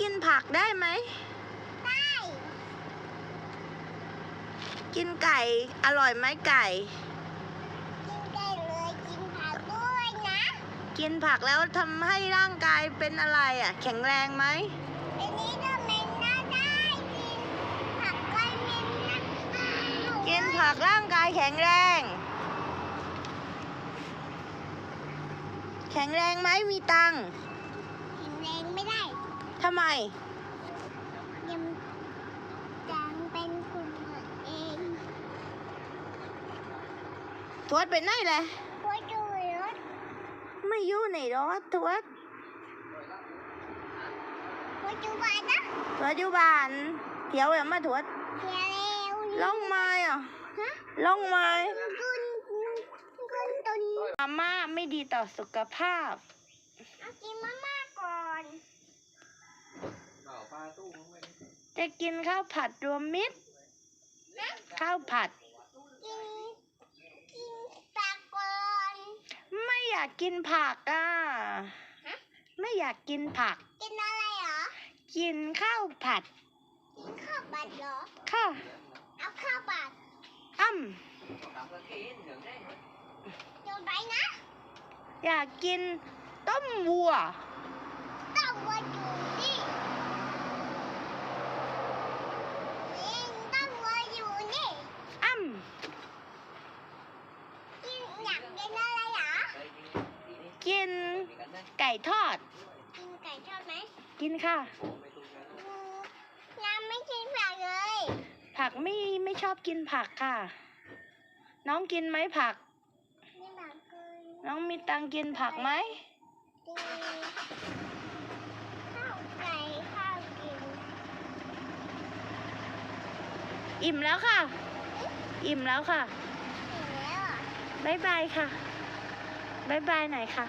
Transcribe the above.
กินผักได้ไหม ได้ กินไก่ อร่อยไหมไก่ กินได้เลยกินผักด้วยนะ กินผักแล้วทำให้ร่างกายเป็นอะไรอะ แข็งแรงไหมอันนี้ก็เป็นหน้าได้ กินผักก็เป็นหน้ากินผักร่างกายแข็งแรง แข็งแรงไหมมีตังค์แข็งแรงไม่ได้ ทำไม ยังจังเป็นคนเองทวดไปไหนแหละช่วยดูรถไม่อยู่ในรถทวดช่วยดูบ้านนะทวดอยู่บ้านเที่ยวอย่ามาทวดเที่ยวเร็วลงไม้อะฮะลงไม้คุณคุณตุนมาม่าไม่ดีต่อสุขภาพ เอากินมาม่าก่อน จะกินข้าวผัดรวมมิตรนะข้าวผัด กิน กินปลาก่อนไม่อยากกินผักอะฮะไม่อยากกินผัก กินอะไรเหรอ กินข้าวผัด กินข้าวบัดเหรอค่ะเอาข้าวบัดอ้ำโยนไปนะ อยากกินต้มวัวต้อง วัวอยู่นี่นี่ต้องวัวอยู่นี่อ้ำกินอยากกินอะไรเหรอกินไก่ทอด กินไก่ชอบไหมกินค่ะ อืมน้ำไม่กินผักเลยผักไม่ไม่ชอบกินผักค่ะ น้องกินไหมผักไม่ผักเลยน้องมีตังค์กินผักไหม กินข้าว ไก่ข้าวกิน อิ่มแล้วค่ะ อิ่มแล้วค่ะเสร็จแล้วอะบ๊ายบายค่ะ บ๊ายบายหน่อยค่ะ